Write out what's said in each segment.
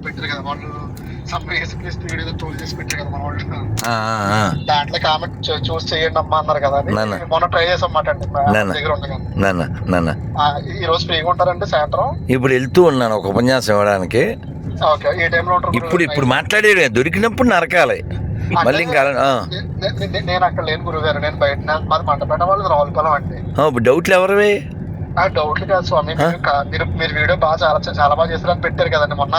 దాంట్లో పెట్టారు కదా వాళ్ళు. సమ్ ఏసుక్రీస్తు వీడియో చేసి పెట్టారు కదా మన వాళ్ళు. దాంట్లో కామెంట్ చూసి చేయండి అమ్మా అన్నారు కదా. మొన్న ట్రై చేసాం మాట. దగ్గర ఉండగా ఈ రోజు ఫ్రీగా ఉంటారండి సాయంత్రం? ఇప్పుడు వెళ్తూ ఉన్నాను ఒక ఉపన్యాసం ఇవ్వడానికి. ఇప్పుడు ఇప్పుడు మాట్లాడేది దొరికినప్పుడు నరకాలి. మళ్ళీ ఇంకా నేను అక్కడ లేని గురువు గారు నేను బయట మాది మంటపేట వాళ్ళు రావులపాలెం అండి. డౌట్లు ఎవరివి? ఆ డౌట్లు కాదు స్వామి. మీరు మీరు వీడియో బాగా చాలా చాలా బాగా చేస్తారని పెట్టారు కదండి మొన్న.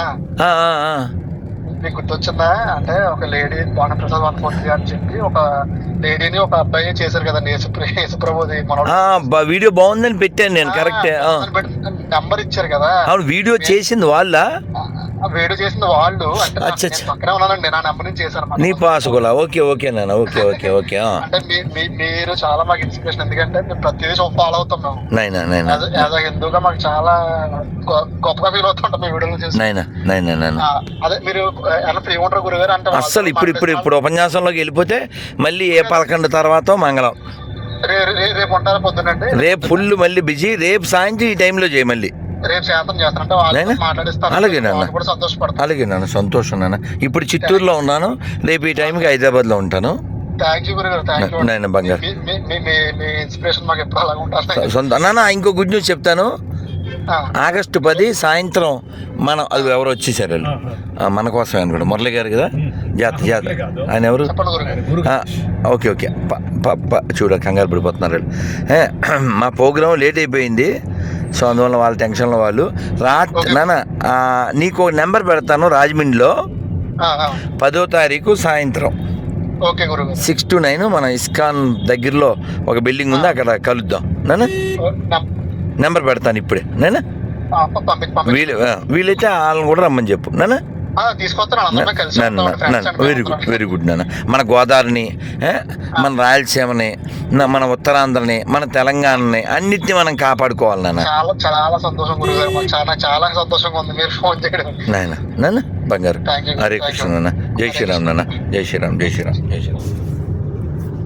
మీకు గుర్తొచ్చిందా? అంటే ఒక లేడీ బాణప్రసాద్ వనపూర్తి అని చెప్పి ఒక లేడీని ఒక అబ్బాయి చేశారు కదండి యేసుప్ర యేసుప్రభుది మన వీడియో బాగుందని పెట్టాను నేను కరెక్టే. నంబర్ ఇచ్చారు కదా. అవును వీడియో చేసింది వాళ్ళ? ఆ వీడియో చేసిన వాళ్ళు అంటే. నేను పక్కనే ఉన్నానండి నా నెంబర్ నుంచి చేశాను. నీ పాసుకోలా ఓకే ఓకే నాన్న ఓకే ఓకే ఓకే. అంటే మీరు చాలా మాకు ఇన్స్పిరేషన్ ఎందుకంటే మేము ప్రతిదీ ఫాలో అవుతాం మేము. నాయనా నాయనా యాజ్ హిందూగా మాకు చాలా గొప్పగా ఫీల్ అవుతుంటాం మీ వీడియోలు చేసి. నాయనా నాన్న ఆ, అదే మీరు ఎలా ఫ్రీ ఉంటారు గురుగారు? అంటే అస్సలు ఇప్పుడు ఇప్పుడు ఇప్పుడు ఉపన్యాసంలోకి వెళ్ళిపోతే మళ్ళీ ఏ పదకొండు తర్వాత మంగళం. రేపు ఉంటారా పొద్దునండి రేపు ఫుల్ మళ్ళీ బిజీ రేపు సాయంత్రం ఈ టైంలో చేయమల్లి రేపు శాంతం చేస్తానంటే వాళ్ళు నాయనా? మాట్లాడిస్తారు. అలాగే నాన్న. కూడా సంతోషం నాన్న ఇప్పుడు చిత్తూరులో ఉన్నాను. రేపు ఈ టైంకి హైదరాబాద్లో ఉంటాను. ఇంకో గుడ్ న్యూస్ చెప్తాను. ఆ, ఆగస్టు పది సాయంత్రం మనం అది ఎవరు వచ్చేసారు వాళ్ళు? మన కోసమే అనుకోండి మురళి గారు కదా? జాత జాత ఆయన ఎవరు? Okay okay. ప- ప- ప- చూడ కంగారు పడిపోతున్నారు మా ప్రోగ్రాం లేట్ అయిపోయింది. సో అందువల్ల వాళ్ళ టెన్షన్లో వాళ్ళు. నాన్న ఆ, నీకు ఒక నెంబర్ పెడతాను రాజమండ్రిలో. పదో తారీఖు సాయంత్రం. సిక్స్ టు నైన్ మన ఇస్కాన్ దగ్గరలో ఒక బిల్డింగ్ ఉంది అక్కడ కలుద్దాం. నాన్న? నెంబర్ పెడతాను ఇప్పుడే. పంపి వీలు వీలైతే వాళ్ళని కూడా రమ్మని చెప్పు. నాన్న? వెరీ గుడ్ వెరీ గుడ్ నాన్న మన గోదావరిని మన రాయలసీమని మన ఉత్తరాంధ్రని మన తెలంగాణని అన్నిటిని మనం కాపాడుకోవాలి నాన్న. చాలా చాలా సంతోషం చాలా చాలా సంతోషంగా ఉంది. మీరు ఫోన్ చేయడం. నాయన నాన్న బంగారు. హరే కృష్ణ. నాన్న. జై శ్రీరామ్ నాన్న. జై శ్రీరామ్ జై శ్రీరామ్ జై శ్రీరామ్.